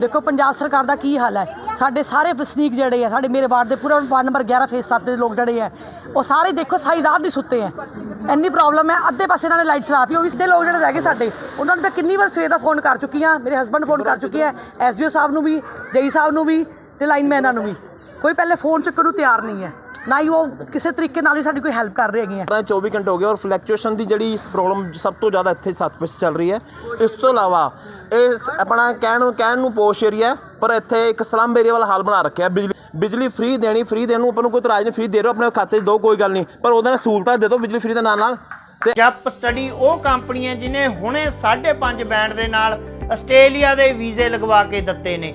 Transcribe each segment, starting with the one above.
ਦੇਖੋ, ਪੰਜਾਬ ਸਰਕਾਰ ਦਾ ਕੀ ਹਾਲ ਹੈ? ਸਾਡੇ ਸਾਰੇ ਵਸਨੀਕ ਜਿਹੜੇ ਆ, ਸਾਡੇ ਮੇਰੇ ਵਾਰਡ ਦੇ ਪੂਰਾ ਵਾਰਡ ਨੰਬਰ 11 ਫੇਸ 7 ਦੇ ਲੋਕ ਜਿਹੜੇ ਆ, ਉਹ ਸਾਰੇ ਦੇਖੋ, ਸਾਰੀ ਰਾਤ ਨਹੀਂ ਸੁੱਤੇ ਆ। ਇੰਨੀ ਪ੍ਰੋਬਲਮ ਹੈ, ਅੱਧੇ ਪਾਸੇ ਇਹਨਾਂ ਨੇ ਲਾਈਟ ਚਲਾਤੀ ਉਹ ਵੀ ਸਿੱਧੇ ਲੋਕ ਜਿਹੜੇ ਰਹਿ ਗਏ ਸਾਡੇ। ਉਹਨਾਂ ਨੂੰ ਮੈਂ ਕਿੰਨੀ ਵਾਰ ਸਵੇਰ ਦਾ ਫੋਨ ਕਰ ਚੁੱਕੀ ਆ ਮੇਰੇ ਹਸਬੰਡ ਫੋਨ ਕਰ ਚੁੱਕੇ ਆ ਐਸਡੀਓ ਸਾਹਿਬ ਨੂੰ ਵੀ ਜਈ ਸਾਹਿਬ ਨੂੰ ਵੀ, ਤੇ ਲਾਈਨਮੈਨਾਂ ਨੂੰ ਵੀ। ਕੋਈ ਪਹਿਲੇ ਫੋਨ ਚੁੱਕਣ ਨੂੰ ਤਿਆਰ ਨਹੀਂ ਹੈ। ਨਾ ਹੀ ਉਹ ਕਿਸੇ ਤਰੀਕੇ ਨਾਲ ਹੀ ਸਾਡੀ ਕੋਈ ਹੈਲਪ ਕਰ ਰਹੇ ਹੈਗੇ ਆ ਆਪਣਾ 24 ਘੰਟੇ ਹੋ ਗਏ ਔਰ ਫਲੈਕਚੁਏਸ਼ਨ ਦੀ ਜਿਹੜੀ ਪ੍ਰੋਬਲਮ ਸਭ ਤੋਂ ਜ਼ਿਆਦਾ ਇੱਥੇ ਸੱਤ ਵਿੱਚ ਚੱਲ ਰਹੀ ਹੈ। ਇਸ ਤੋਂ ਇਲਾਵਾ ਇਹ ਆਪਣਾ ਕਹਿਣ ਨੂੰ ਕਹਿਣ ਨੂੰ ਪੋਸ਼ ਏਰੀਆ ਪਰ ਇੱਥੇ ਇੱਕ ਸਲਮ ਏਰੀਆ ਵਾਲਾ ਹਾਲ ਬਣਾ ਰੱਖਿਆ ਬਿਜਲੀ ਬਿਜਲੀ ਫ੍ਰੀ ਦੇਣੀ ਫ੍ਰੀ ਦੇਣ ਨੂੰ ਆਪਾਂ ਨੂੰ ਕੋਈ ਇਤਰਾਜ਼ ਨਹੀਂ ਫ੍ਰੀ ਦੇ ਰਹੇ ਹੋ ਆਪਣੇ ਖਾਤੇ 'ਚ ਦਿਓ ਕੋਈ ਗੱਲ ਨਹੀਂ। ਪਰ ਉਹਦੇ ਨਾਲ ਸਹੂਲਤਾਂ ਦੇ ਦਿਓ ਬਿਜਲੀ ਫ੍ਰੀ ਦੇ ਨਾਲ ਨਾਲ। ਤੇ ਜੱਪ ਸਟੱਡੀ ਉਹ ਕੰਪਨੀ ਹੈ ਜਿਨੇ ਹੁਣੇ 5.5 ਬੈਂਡ ਦੇ ਨਾਲ ਆਸਟ੍ਰੇਲੀਆ ਦੇ ਵੀਜ਼ੇ ਲਗਵਾ ਕੇ ਦਿੱਤੇ ਨੇ।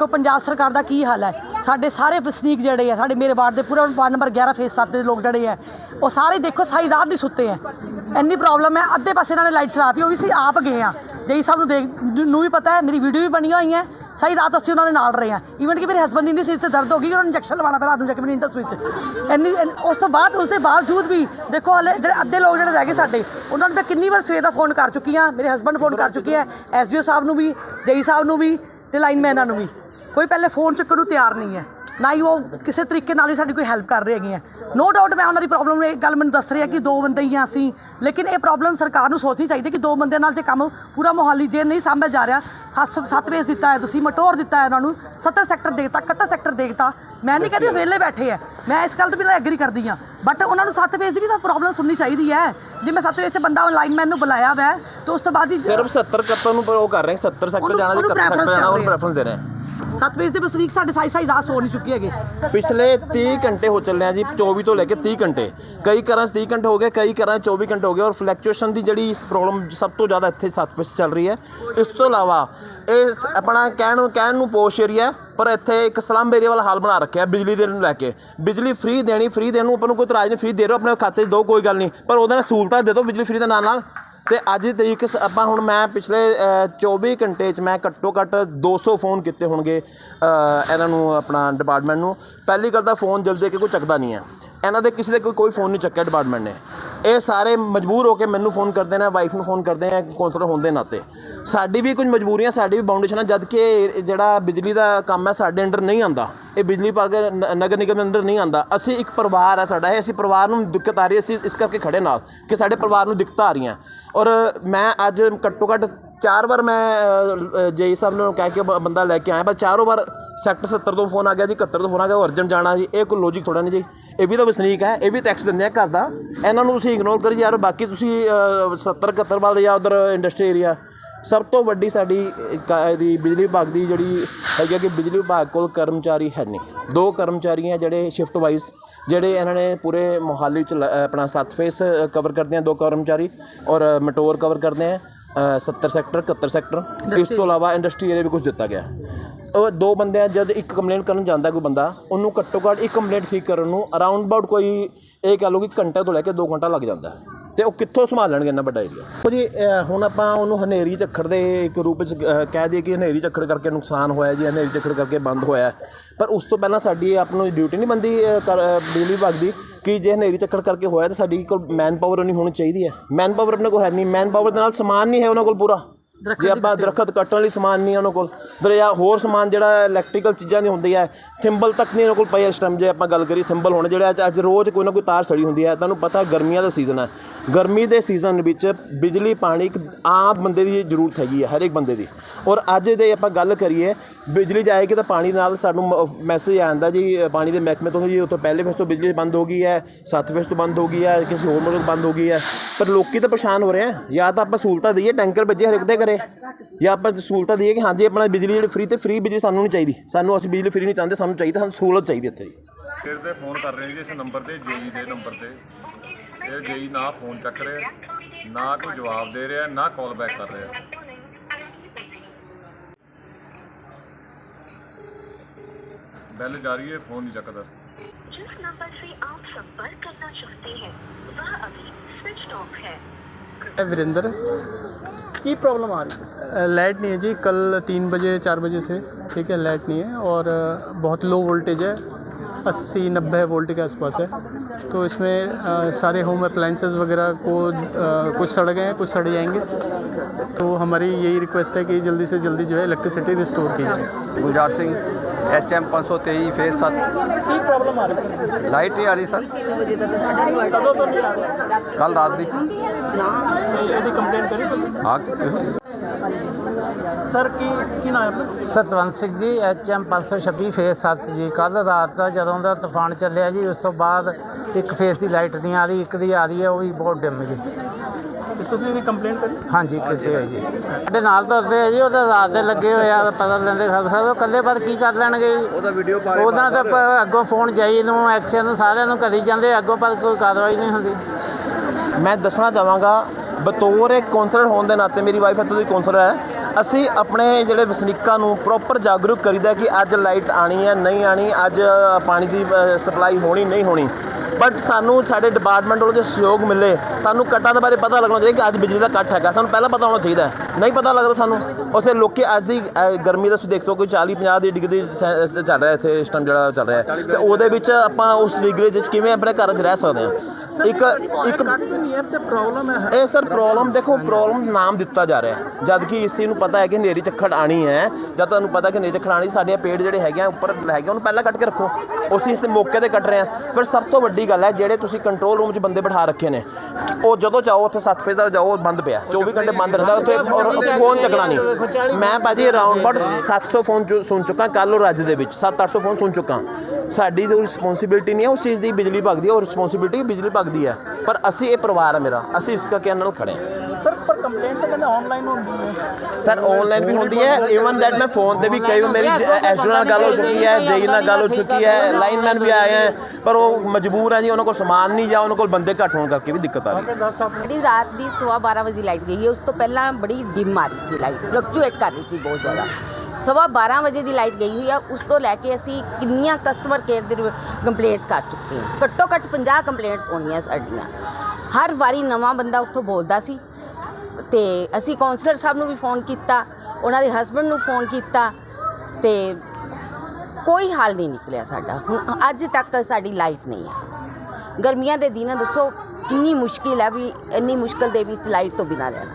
ਦੇਖੋ, ਪੰਜਾਬ ਸਰਕਾਰ ਦਾ ਕੀ ਹਾਲ ਹੈ? ਸਾਡੇ ਸਾਰੇ ਵਸਨੀਕ ਜਿਹੜੇ ਆ, ਸਾਡੇ ਮੇਰੇ ਵਾਰਡ ਦੇ ਪੂਰਾ ਵਾਰਡ ਨੰਬਰ 11 ਫੇਸ 7 ਦੇ ਲੋਕ ਜਿਹੜੇ ਆ, ਉਹ ਸਾਰੇ ਦੇਖੋ, ਸਾਰੀ ਰਾਤ ਨਹੀਂ ਸੁੱਤੇ ਆ। ਇੰਨੀ ਪ੍ਰੋਬਲਮ ਹੈ, ਅੱਧੇ ਪਾਸੇ ਇਹਨਾਂ ਨੇ ਲਾਈਟ ਚਲਾਤੀ ਉਹ ਵੀ ਸੀ ਆਪ ਗਏ ਆ। ਜਈ ਸਾਹਿਬ ਨੂੰ ਦੇਖ, ਨੂੰ ਵੀ ਪਤਾ ਹੈ, ਮੇਰੀ ਵੀਡੀਓ ਵੀ ਬਣੀਆਂ ਹੋਈਆਂ ਹੈ ਸਾਰੀ ਰਾਤ ਅਸੀਂ ਉਹਨਾਂ ਦੇ ਨਾਲ ਰਹੇ ਆ। ਈਵਨ ਕਿ ਮੇਰੇ ਹਸਬੰਦ ਦੀ ਇੰਨੀ ਸਿਰ ਤੇ ਦਰਦ ਹੋ ਗਈ ਕਿ ਉਹਨਾਂ ਨੂੰ ਇੰਜੈਕਸ਼ਨ ਲਵਾਉਣਾ ਪਿਆ ਰਾਤ ਨੂੰ ਜਾ ਕੇ ਮੇਰੀ ਇੰਟਸ ਵਿੱਚ। ਇੰਨੀ ਉਸ ਤੋਂ ਬਾਅਦ, ਉਸ ਦੇ ਬਾਵਜੂਦ ਵੀ, ਦੇਖੋ, ਹਲੇ ਜਿਹੜੇ ਅੱਧੇ ਲੋਕ ਜਿਹੜੇ ਰਹਿ ਗਏ ਸਾਡੇ, ਉਹਨਾਂ ਨੂੰ ਮੈਂ ਕਿੰਨੀ ਵਾਰ ਸਵੇਰ ਦਾ ਫੋਨ ਕਰ ਚੁੱਕੀ ਆ, ਮੇਰੇ ਹਸਬੰਡ ਫੋਨ ਕਰ ਚੁੱਕੇ ਆ ਐਸਡੀਓ ਸਾਹਿਬ ਨੂੰ ਵੀ, ਜਈ ਸਾਹਿਬ ਨੂੰ ਵੀ, ਤੇ ਲਾਈਨਮੈਨਾਂ ਨੂੰ ਵੀ। ਕੋਈ ਪਹਿਲੇ ਫੋਨ ਚੱਕਣ ਨੂੰ ਤਿਆਰ ਨਹੀਂ ਹੈ। ਨਾ ਹੀ ਉਹ ਕਿਸੇ ਤਰੀਕੇ ਨਾਲ ਹੀ ਸਾਡੀ ਕੋਈ ਹੈਲਪ ਕਰ ਰਹੇ ਹੈਗੇ ਆ ਨੋ ਡਾਊਟ ਮੈਂ ਉਹਨਾਂ ਦੀ ਪ੍ਰੋਬਲਮ ਇਹ ਗੱਲ ਮੈਨੂੰ ਦੱਸ ਰਹੀ ਹੈ ਕਿ ਦੋ ਬੰਦੇ ਹੀ ਆ ਅਸੀਂ। ਲੇਕਿਨ ਇਹ ਪ੍ਰੋਬਲਮ ਸਰਕਾਰ ਨੂੰ ਸੋਚਣੀ ਚਾਹੀਦੀ ਕਿ ਦੋ ਬੰਦਿਆਂ ਨਾਲ ਜੇ ਕੰਮ ਪੂਰਾ ਮੋਹਾਲੀ ਜੇ ਨਹੀਂ ਸਾਂਭਿਆ ਜਾ ਰਿਹਾ ਸੱਤ ਸੱਤ ਵੇਸ ਦਿੱਤਾ ਹੈ ਤੁਸੀਂ ਮਟੋਰ ਦਿੱਤਾ ਹੈ ਉਹਨਾਂ ਨੂੰ 70 ਸੈਕਟਰ ਦੇਤਾ 71 ਸੈਕਟਰ ਦੇਤਾ। ਮੈਂ ਨਹੀਂ ਕਹਿੰਦੀ ਵਿਹਲੇ ਬੈਠੇ ਆ ਮੈਂ ਇਸ ਗੱਲ ਤੋਂ ਵੀ ਐਗਰੀ ਕਰਦੀ ਆ ਬਟ ਉਹਨਾਂ ਨੂੰ ਸੱਤ ਵੇਸ ਦੀ ਵੀ ਤਾਂ ਪ੍ਰੋਬਲਮ ਸੁਣਨੀ ਚਾਹੀਦੀ ਹੈ। ਜੇ ਮੈਂ ਸੱਤ ਵੇਸ ਤੇ ਬੰਦਾ ਲਾਈਨਮੈਨ ਨੂੰ ਬੁਲਾਇਆ ਵੈ ਤਾਂ ਉਸ ਤੋਂ ਬਾਅਦ ਹੀ ਸਿਰਫ 70 ਕੱਤੋਂ ਨੂੰ ਉਹ ਕਰ ਰਹੇ 70 ਸੈਕਟਰ ਜਾਣਾ ਜੀ ਉਹਨੂੰ 70 ਸੈਕਟਰ preference ਜਾਣਾ ਕਰ ਉਹਨੂੰ ਰਹੇ ਆ। ਪ੍ਰੈਫਰੈਂਸ ਦੇ ਰਹੇ। ਆ ਦੇ ਵਸਨੀਕ ਸਾਡੇ ਸਾਈ ਸਾਈ ਰਾਤ ਸੋ ਨਹੀਂ ਚੁੱਕੇ ਹੈਗੇ। ਪਿਛਲੇ 30 ਘੰਟੇ ਹੋ ਚੱਲੇ ਆ ਜੀ 24 ਤੋਂ ਲੈ ਕੇ 30 ਘੰਟੇ। ਕਈ ਘਰਾਂ 'ਚ 30 ਘੰਟੇ ਹੋ ਗਏ, ਕਈ ਘਰਾਂ 'ਚ 24 ਘੰਟੇ ਹੋ ਗਏ ਔਰ ਫਲੈਕਚੁਏਸ਼ਨ ਦੀ ਜਿਹੜੀ ਪ੍ਰੋਬਲਮ ਸਭ ਤੋਂ ਜ਼ਿਆਦਾ ਇੱਥੇ ਸੱਤ ਵਿੱਚ ਚੱਲ ਰਹੀ ਹੈ। ਇਸ ਤੋਂ ਇਲਾਵਾ ਇਹ ਆਪਣਾ ਕਹਿਣ ਨੂੰ ਕਹਿਣ ਨੂੰ ਪੋਸ਼ ਏਰੀਆ ਪਰ ਇੱਥੇ ਇੱਕ ਸਲਮ ਏਰੀਆ ਵਾਲਾ ਹਾਲ ਬਣਾ ਰੱਖਿਆ ਬਿਜਲੀ ਦੇ ਨੂੰ ਲੈ ਕੇ। ਬਿਜਲੀ ਫ੍ਰੀ ਦੇਣੀ ਫ੍ਰੀ ਦੇਣ ਨੂੰ ਆਪਾਂ ਨੂੰ ਕੋਈ ਤਰਾਜ ਨਹੀਂ ਫ੍ਰੀ ਦੇ ਰਹੇ ਆਪਣੇ ਖਾਤੇ 'ਚ ਦਿਓ ਕੋਈ ਗੱਲ ਨਹੀਂ, ਪਰ ਉਹਦੇ ਨਾਲ ਸਹੂਲਤਾਂ ਦੇ ਦਿਓ, ਬਿਜਲੀ ਫ੍ਰੀ ਦੇ ਨਾਲ ਨਾਲ ਤੇ ਅੱਜ ਦੀ ਤਰੀਕ ਸ- ਆਪਾਂ ਹੁਣ ਮੈਂ ਪਿਛਲੇ ਅ, 24 ਘੰਟੇ 'ਚ ਮੈਂ ਘੱਟੋ ਘੱਟ 200 ਫੋਨ ਕੀਤੇ ਹੋਣਗੇ ਅ, ਇਹਨਾਂ ਨੂੰ ਆਪਣਾ ਡਿਪਾਰਟਮੈਂਟ ਨੂੰ। ਪਹਿਲੀ ਗੱਲ ਤਾਂ ਫੋਨ ਜਲਦੀ ਦੇ ਕੋਈ ਚੱਕਦਾ ਨਹੀਂ ਹੈ। ਇਹਨਾਂ ਦੇ ਕਿਸੇ ਦੇ ਕੋਈ ਕੋਈ ਫੋਨ ਨਹੀਂ ਚੱਕਿਆ ਡਿਪਾਰਟਮੈਂਟ ਨੇ। ਇਹ ਸਾਰੇ ਮਜਬੂਰ ਹੋ ਕੇ ਮੈਨੂੰ ਫੋਨ ਕਰਦੇ ਨੇ ਵਾਈਫ ਨੂੰ ਫੋਨ ਕਰਦੇ ਆ ਕੌਂਸਲਰ ਹੋਣ ਦੇ ਨਾਤੇ। ਸਾਡੀ ਵੀ ਕੁਝ ਮਜਬੂਰੀਆਂ, ਸਾਡੀ ਵੀ ਬਾਉਂਡੇਸ਼ਨ ਆ, ਜਦ ਕਿ ਇਹ ਜਿਹੜਾ ਬਿਜਲੀ ਦਾ ਕੰਮ ਹੈ ਸਾਡੇ ਅੰਡਰ ਨਹੀਂ ਆਂਦਾ ਇਹ ਬਿਜਲੀ ਵਿਭਾਗ ਨ- ਨਗਰ ਨਿਗਮ ਦੇ ਅੰਡਰ ਨਹੀਂ ਆਂਦਾ ਅਸੀਂ ਇੱਕ ਪਰਿਵਾਰ ਹੈ ਸਾਡਾ, ਇਹ ਅਸੀਂ ਪਰਿਵਾਰ ਨੂੰ ਦਿੱਕਤ ਆ ਰਹੀ ਹੈ, ਅਸੀਂ ਇਸ ਕਰਕੇ ਖੜੇ ਨਾਲ ਕਿ ਸਾਡੇ ਪਰਿਵਾਰ ਨੂੰ ਦਿੱਕਤਾਂ ਆ ਰਹੀਆਂ। ਔਰ ਮੈਂ ਅੱਜ ਘੱਟੋ ਘੱਟ ਚਾਰ ਵਾਰ ਮੈਂ ਜੇਈ ਸਾਹਿਬ ਨੂੰ ਕਹਿ ਕੇ ਬੰਦਾ ਲੈ ਕੇ ਆਇਆ, ਪਰ ਚਾਰੋਂ ਵਾਰ ਸੈਕਟਰ 70 ਤੋਂ ਫੋਨ ਆ ਗਿਆ ਜੀ 71 ਤੋਂ ਫੋਨ ਆ ਗਿਆ, ਉਹ ਅਰਜਨ ਜਾਣਾ ਜੀ, ਇਹ ਕੋਈ ਲੌਜੀਕ ਥੋੜਾ ਨਹੀਂ ਜੀ। ਇਹ ਵੀ ਤਾਂ ਵਸਨੀਕ ਹੈ ਇਹ ਵੀ ਟੈਕਸ ਦਿੰਦੇ ਆ ਘਰ ਦਾ। ਇਹਨਾਂ ਨੂੰ ਤੁਸੀਂ ਇਗਨੋਰ ਕਰੀ ਯਾਰ ਬਾਕੀ ਤੁਸੀਂ ਅ, 70 71 ਵਾਲੇ ਜਾਂ ਉਧਰ ਇੰਡਸਟਰੀ ਏਰੀਆ ਸਭ ਤੋਂ ਵੱਡੀ ਸਾਡੀ ਇਹਦੀ ਬਿਜਲੀ ਵਿਭਾਗ ਦੀ ਜਿਹੜੀ ਹੈਗੀ ਆ ਕਿ ਬਿਜਲੀ ਵਿਭਾਗ ਕੋਲ ਕਰਮਚਾਰੀ ਹੈ ਨਹੀਂ। ਦੋ ਕਰਮਚਾਰੀ ਹੈ ਜਿਹੜੇ ਸ਼ਿਫਟ ਵਾਈਜ਼ ਜਿਹੜੇ ਇਹਨਾਂ ਨੇ ਪੂਰੇ ਮੋਹਾਲੀ ਚ ਆਪਣਾ ਸੱਤ ਫੇਸ ਕਵਰ ਕਰਦੇ ਆ ਦੋ ਕਰਮਚਾਰੀ ਔਰ ਮਟੋਰ ਕਵਰ ਕਰਦੇ ਆ ਅ, 70 ਸੈਕਟਰ 71 ਸੈਕਟਰ ਇਸ ਤੋਂ ਇਲਾਵਾ ਇੰਡਸਟਰੀ ਏਰੀਆ ਵੀ ਕੁਝ ਦਿੱਤਾ ਗਿਆ। ਉਹ ਦੋ ਬੰਦਿਆਂ ਜਦ ਇੱਕ ਕੰਪਲੇਂਟ ਕਰਨ ਜਾਂਦਾ ਕੋਈ ਬੰਦਾ, ਉਹਨੂੰ ਘੱਟੋ ਘੱਟ ਇੱਕ ਕੰਪਲੇਂਟ ਠੀਕ ਕਰਨ ਨੂੰ ਅਰਾਊਂਡ ਅਬਾਊਟ ਕੋਈ ਇਹ ਕਹ ਲਓ ਕਿ ਘੰਟੇ ਤੋਂ ਲੈ ਕੇ 2 ਘੰਟਾ ਲੱਗ ਜਾਂਦਾ ਹੈ। ਤੇ ਉਹ ਕਿੱਥੋਂ ਸੰਭਾਲਣਗੇ ਇੰਨਾ ਵੱਡਾ ਏਰੀਆ ਉਹ ਜੀ ਹੁਣ ਆਪਾਂ ਉਹਨੂੰ ਹਨੇਰੀ ਝੱਖੜ ਦੇ ਇੱਕ ਰੂਪ ਵਿੱਚ ਕਹਿ ਦਈਏ ਕਿ ਹਨੇਰੀ ਝੱਖੜ ਕਰਕੇ ਨੁਕਸਾਨ ਹੋਇਆ ਜੀ, ਹਨੇਰੀ ਝੱਖੜ ਕਰਕੇ ਬੰਦ ਹੋਇਆ ਪਰ ਉਸ ਤੋਂ ਪਹਿਲਾਂ ਸਾਡੀ ਆਪ ਨੂੰ ਡਿਊਟੀ ਨਹੀਂ ਬੰਦੀ ਬਿਜਲੀ ਵਿਭਾਗ ਦੀ, ਕਿ ਜੇ ਹਨੇਰੀ ਝੱਖੜ ਕਰਕੇ ਹੋਇਆ ਤਾਂ ਸਾਡੀ ਕੋਲ ਮੈਨ ਪਾਵਰ ਨਹੀਂ ਹੋਣੀ ਚਾਹੀਦੀ ਹੈ। ਮੈਨ ਪਾਵਰ ਆਪਣੇ ਕੋਲ ਹੈ ਨਹੀਂ ਮੈਨ ਪਾਵਰ ਦੇ ਨਾਲ ਸਮਾਨ ਨਹੀਂ ਹੈ ਉਹਨਾਂ ਕੋਲ ਪੂਰਾ। ਜੇ ਆਪਾਂ ਦਰਖਤ ਕੱਟਣ ਲਈ ਸਮਾਨ ਨਹੀਂ ਉਹਨਾਂ ਕੋਲ ਦਰਿਆ ਹੋਰ ਸਮਾਨ ਜਿਹੜਾ ਇਲੈਕਟ੍ਰੀਕਲ ਚੀਜ਼ਾਂ ਦੀ ਹੁੰਦੀ ਹੈ ਥਿੰਬਲ ਤੱਕ ਨਹੀਂ ਉਹਨਾਂ ਕੋਲ ਪਈ ਇਸ ਟਾਈਮ ਜੇ ਆਪਾਂ ਗੱਲ ਕਰੀਏ ਥਿੰਬਲ ਹੋਣ ਜਿਹੜੇ ਅੱਜ- ਰੋਜ਼ ਕੋਈ ਨਾ ਕੋਈ ਤਾਰ ਸੜੀ ਹੁੰਦੀ ਹੈ ਤੁਹਾਨੂੰ ਪਤਾ ਗਰਮੀਆਂ ਦਾ ਸੀਜ਼ਨ ਹੈ। ਗਰਮੀ ਦੇ ਸੀਜ਼ਨ ਵਿੱਚ ਬਿਜਲੀ ਪਾਣੀ ਇੱਕ ਆਮ ਬੰਦੇ ਦੀ ਜ਼ਰੂਰਤ ਹੈਗੀ ਹੈ ਹਰ ਇੱਕ ਬੰਦੇ ਦੀ। ਔਰ ਅੱਜ ਦੇ ਆਪਾਂ ਗੱਲ ਕਰੀਏ ਬਿਜਲੀ ਜਾਏਗੀ ਤਾਂ ਪਾਣੀ ਨਾਲ ਸਾਨੂੰ ਮੈਸੇਜ ਆਉਂਦਾ ਜੀ ਪਾਣੀ ਦੇ ਮਹਿਕਮੇ ਤੋਂ ਜੀ ਉਤੋਂ ਪਹਿਲੇ ਫੇਸ ਤੋਂ ਬਿਜਲੀ ਬੰਦ ਹੋ ਗਈ ਹੈ ਸੱਤ ਫੇਸ ਤੋਂ ਬੰਦ ਹੋ ਗਈ ਹੈ ਕਿਸੇ ਹੋਰ ਮੁਲਕ ਬੰਦ ਹੋ ਗਈ ਹੈ। ਪਰ ਲੋਕੀ ਤਾਂ ਪਰੇਸ਼ਾਨ ਹੋ ਰਹੇ ਆ ਜਾਂ ਤਾਂ ਆਪਾਂ ਸਹੂਲਤਾਂ ਦਈਏ ਟੈਂਕਰ ਭੇਜੇ ਹਰ ਇੱਕ ਦੇ ਘਰੇ। ਜਾਂ ਆਪਾਂ ਸਹੂਲਤਾਂ ਦਈਏ ਕਿ ਹਾਂਜੀ ਆਪਣਾ ਬਿਜਲੀ ਜਿਹੜੀ ਫ੍ਰੀ ਤੇ ਫ੍ਰੀ ਬਿਜਲੀ ਸਾਨੂੰ ਨਹੀਂ ਚਾਹੀਦੀ ਸਾਨੂੰ ਅਸੀਂ ਬਿਜਲੀ ਫ੍ਰੀ ਨਹੀਂ ਚਾਹੁੰਦੇ ਸਾਨੂੰ ਚਾਹੀਦੀ ਸਾਨੂੰ ਸਹੂਲਤ ਚਾਹੀਦੀ ਇੱਥੇ ਜੀ ਫਿਰ ਤੇ ਫੋਨ ਕਰ ਰਹੇ ਨੇ ਜੀ ਇਸ ਨੰਬਰ ਤੇ ਜੇਈ ਦੇ ਨੰਬਰ ਤੇ ਇਹ ਜੇਈ ਨਾ ਫੋਨ ਚੱਕ ਰਿਹਾ ਨਾ ਕੋਈ ਜਵਾਬ ਦੇ ਰਿਹਾ ਨਾ ਕਾਲ ਬੈਕ ਕਰ ਰਿਹਾ ਬੈਲ ਜਾਰੀ ਹੈ ਫੋਨ ਨਹੀਂ ਚੱਕਦਾ जिस नंबर से आप संपर्क करना चाहते हैं वह अभी स्विच ऑफ है है वीरेंद्र। की प्रॉब्लम आ रही है? लाइट नहीं है जी कल तीन बजे चार बजे से ठीक है लाइट नहीं है और बहुत लो वोल्टेज है अस्सी नब्बे वोल्ट के आसपास है। तो इसमें अ, सारे होम अप्लाइंसेस वगैरह को अ, कुछ सड़ गए हैं कुछ सड़ जाएंगे तो हमारी यही रिक्वेस्ट है कि जल्दी से जल्दी जो है इलेक्ट्रिसिटी रिस्टोर की जाए Gulzar Singh H M 523 phase 7 ਕੀ ਪ੍ਰੋਬਲਮ ਆ ਰਹੀ ਹੈ ਲਾਈਟ ਨਹੀਂ ਆ ਰਹੀ ਸਰ ਕਦੋਂ ਤੋਂ ਨਹੀਂ ਆ ਰਹੀ ਕੱਲ ਰਾਤ ਦੀ ਇਹਦੀ ਕੰਪਲੇਂਟ ਕਰੀ ਤੁਸੀਂ? ਆ ਕੇ ਸਰ ਕੀ ਕੀ ਨਾਮ ਹੈ ਆਪਣਾ? ਸਤਵੰਤ ਸਿੰਘ ਜੀ ਐਚਐਮ 526 ਫੇਸ 7 ਜੀ। ਕੱਲ ਰਾਤ ਦਾ ਜਦੋਂ ਦਾ ਤੂਫਾਨ ਚੱਲਿਆ ਜੀ ਉਸ ਤੋਂ ਬਾਅਦ ਇੱਕ ਫੇਸ ਦੀ ਲਾਈਟ ਨਹੀਂ ਆ ਰਹੀ ਇੱਕ ਦੀ ਆ ਰਹੀ ਹੈ ਉਹ ਵੀ ਬਹੁਤ ਡਿਮ ਜੀ। ਤੇ ਤੁਸੀਂ ਇਹਦੀ ਕੰਪਲੇਂਟ ਕਰੀ? ਹਾਂਜੀ ਕਿਤੇ ਹੋਈ ਜੀ। ਸਾਡੇ ਨਾਲ ਤੁਰਦੇ ਆ ਜੀ ਉਹਦੇ ਰਾਤ ਦੇ ਲੱਗੇ ਹੋਏ ਆ ਪਤਾ ਲੈਂਦੇ ਖਬਰ ਸਾਹਿਬ ਉਹ ਇਕੱਲੇ ਪਰ ਕੀ ਕਰ ਲੈਣਗੇ ਜੀ। ਉਹਦਾ ਵੀਡੀਓ ਪਾ ਰਹੇ ਉਹਨਾਂ ਦਾ ਪ- ਅੱਗੋਂ ਫੋਨ ਜਾਈ ਨੂੰ ਐਕਸ਼ਨ ਨੂੰ ਸਾਰਿਆਂ ਨੂੰ ਕਰੀ ਜਾਂਦੇ ਅੱਗੋਂ ਪਰ ਕੋਈ ਕਾਰਵਾਈ ਨਹੀਂ ਹੁੰਦੀ। ਮੈਂ ਦੱਸਣਾ ਚਾਹਾਂਗਾ ਬਤੌਰ ਇੱਕ ਕੌਂਸਲਰ ਹੋਣ ਦੇ ਨਾਤੇ ਮੇਰੀ ਵਾਈਫ ਇੱਥੋਂ ਦੀ ਕੌਂਸਲਰ ਹੈ। ਅਸੀਂ ਆਪਣੇ ਜਿਹੜੇ ਵਸਨੀਕਾਂ ਨੂੰ ਪ੍ਰੋਪਰ ਜਾਗਰੂਕ ਕਰੀਦਾ ਕਿ ਅੱਜ ਲਾਈਟ ਆਣੀ ਹੈ, ਨਹੀਂ ਆਣੀ ਅੱਜ ਪਾਣੀ ਦੀ ਸਪਲਾਈ ਹੋਣੀ, ਨਹੀਂ ਹੋਣੀ। ਬਟ ਸਾਨੂੰ ਸਾਡੇ ਡਿਪਾਰਟਮੈਂਟ ਵੱਲੋਂ ਜੇ ਸਹਿਯੋਗ ਮਿਲੇ, ਸਾਨੂੰ ਕੱਟਾਂ ਦੇ ਬਾਰੇ ਪਤਾ ਲੱਗਣਾ ਚਾਹੀਦਾ ਕਿ ਅੱਜ ਬਿਜਲੀ ਦਾ ਕੱਟ ਹੈਗਾ। ਸਾਨੂੰ ਪਹਿਲਾਂ ਪਤਾ ਹੋਣਾ ਚਾਹੀਦਾ ਨਹੀਂ ਪਤਾ ਲੱਗਦਾ ਸਾਨੂੰ, ਉਸੇ ਲੋਕੀ ਅੱਜ ਦੀ ਗਰਮੀ ਦਾ ਤੁਸੀਂ ਦੇਖੋ ਕੋਈ 40 50 ਦੀ ਡਿਗਰੀ ਚੱਲ ਰਿਹਾ ਇੱਥੇ, ਇਸ ਟਾਈਮ ਜਿਹੜਾ ਚੱਲ ਰਿਹਾ ਹੈ। ਤੇ ਉਹਦੇ ਵਿੱਚ ਆਪਾਂ ਉਸ ਡਿਗਰੀ ਵਿੱਚ ਕਿਵੇਂ ਆਪਣੇ ਘਰ 'ਚ ਰਹਿ ਸਕਦੇ ਹਾਂ। ਇੱਕ ਇੱਕ ਤੇ ਪ੍ਰੋਬਲਮ ਹੈ। ਇਹ ਸਰ ਪ੍ਰੋਬਲਮ ਦੇਖੋ ਪ੍ਰੋਬਲਮ ਨਾਮ ਦਿੱਤਾ ਜਾ ਰਿਹਾ ਹੈ। ਜਦ ਕਿ ਇਸੇ ਨੂੰ ਪਤਾ ਹੈ ਕਿ ਹਨੇਰੀ ਝੱਖੜ ਆਣੀ ਹੈ। ਜਦ ਤੁਹਾਨੂੰ ਪਤਾ ਕਿ ਹਨੇਰੀ ਝੱਖੜ ਆਣੀ ਸਾਡੇ ਪੇੜ ਜਿਹੜੇ ਹੈਗੇ ਆ ਉੱਪਰ ਹੈਗੇ ਉਹਨੂੰ ਪਹਿਲਾਂ ਕੱਟ ਕੇ ਰੱਖੋ। ਉਸੇ ਇਸ ਤੇ ਮੌਕੇ ਤੇ ਕੱਟ ਰਹੇ ਆ। ਫਿਰ ਸਭ ਤੋਂ ਵੱਡੀ ਗੱਲ ਹੈ ਜਿਹੜੇ ਤੁਸੀਂ ਕੰਟਰੋਲ ਰੂਮ 'ਚ ਬੰਦੇ ਬਿਠਾ ਰੱਖੇ ਨੇ ਉਹ ਜਦੋਂ ਚਾਹੋ ਉੱਥੇ 7 ਫੇਜ਼ ਦਾ ਜਾਓ ਉਹ ਬੰਦ ਪਿਆ। 24 ਘੰਟੇ ਬੰਦ ਰਹਿੰਦਾ ਉੱਥੇ ਔਰ ਫੋਨ ਚੱਕਣਾ ਨਹੀਂ। ਮੈਂ ਭਾਜੀ ਅਰਾਊਂਡ ਅਬਾਊਟ 700 ਫੋਨ ਸੁਣ ਚੁੱਕਾ ਕੱਲ ਔਰ ਅੱਜ ਦੇ ਵਿੱਚ। 7-800 ਫੋਨ ਸੁਣ ਚੁੱਕਾ। ਸਾਡੀ ਜੋ ਰਿਸਪੌਂਸਿਬਿਲਟੀ ਨਹੀਂ ਹੈ ਉਸ ਚੀਜ਼ ਦੀ ਬਿਜਲੀ ਵਿਭਾਗ ਦੀ ਹੈ ਉਹ ਰਿਸਪੌਂਸਿਬਿਲਟੀ ਬਿਜਲੀ ਵਿਭਾਗ ਦੀ ਹੈ। ਪਰ ਅਸੀਂ ਇਹ ਪਰਿਵਾਰ ਹੈ ਮੇਰਾ। ਅਸੀਂ ਇਸ ਕਰਕੇ ਇਹਨਾਂ ਨਾਲ ਖੜੇ ਹਾਂ। ਸਰ ਪਰ ਕੰਪਲੇਂਟ ਤਾਂ ਕਹਿੰਦੇ ਆਨਲਾਈਨ ਹੁੰਦੀ ਹੈ। ਸਰ ਆਨਲਾਈਨ ਵੀ ਹੁੰਦੀ ਹੈ। ਇਵਨ ਦੈਟ ਮੈਂ ਫੋਨ ਤੇ ਵੀ ਕਈ ਵਾਰ ਮੇਰੀ ਐਸਡੀ ਨਾਲ ਗੱਲ ਹੋ ਚੁੱਕੀ ਹੈ ਜੇਈ ਨਾਲ ਗੱਲ ਹੋ ਚੁੱਕੀ ਹੈ ਲਾਈਨਮੈਨ ਵੀ ਆਏ ਹੈ। ਪਰ ਉਹ ਮਜਬੂਰ ਹੈ ਜੀ ਉਹਨਾਂ ਕੋਲ ਸਮਾਨ ਨਹੀਂ ਜਾਂ ਉਹਨਾਂ ਕੋਲ ਬੰਦੇ ਘੱਟ ਹੋਣ ਕਰਕੇ ਵੀ ਦਿੱਕਤ ਆ ਰਹੀ ਹੈ। ਜਿਹੜੀ ਰਾਤ ਦੀ ਸਵਾ 12 ਵਜੇ ਲਾਈਟ ਗਈ ਹੈ ਉਸ ਤੋਂ ਪਹਿਲਾਂ ਬੜੀ ਡਿਮ ਆ ਰਹੀ ਸੀ ਲਾਈਟ ਫਲਕਚੁਏਟ ਕਰ ਰਹੀ ਸੀ ਬਹੁਤ ਜ਼ਿਆਦਾ। ਸਵਾ 12 ਵਜੇ ਦੀ ਲਾਈਟ ਗਈ ਹੋਈ ਆ, ਉਸ ਤੋਂ ਲੈ ਕੇ ਅਸੀਂ ਕਿੰਨੀਆਂ ਕਸਟਮਰ ਕੇਅਰ ਦੇ ਕੰਪਲੇਂਟਸ ਕਰ ਚੁੱਕੇ ਹਾਂ। ਘੱਟੋ ਘੱਟ 50 ਕੰਪਲੇਂਟਸ ਹੋਣੀਆਂ ਸਾਡੀਆਂ। ਹਰ ਵਾਰੀ ਨਵਾਂ ਬੰਦਾ ਉੱਥੋਂ ਬੋਲਦਾ ਸੀ, ਤੇ ਅਸੀਂ ਕਾਉਂਸਲਰ ਸਾਹਿਬ ਨੂੰ ਵੀ ਫੋਨ ਕੀਤਾ, ਉਹਨਾਂ ਦੇ ਹਸਬੰਡ ਨੂੰ ਫੋਨ ਕੀਤਾ, ਤੇ ਕੋਈ ਹਾਲ ਨਹੀਂ ਨਿਕਲਿਆ ਸਾਡਾ। ਹੁਣ ਅੱਜ ਤੱਕ ਸਾਡੀ ਲਾਈਟ ਨਹੀਂ ਹੈ ਗਰਮੀਆਂ ਦੇ ਦਿਨ ਦੱਸੋ, ਕਿੰਨੀ ਮੁਸ਼ਕਿਲ ਹੈ ਵੀ, ਇੰਨੀ ਮੁਸ਼ਕਿਲ ਦੇ ਵਿੱਚ ਲਾਈਟ ਤੋਂ ਬਿਨਾਂ ਰਹਿਣਾ।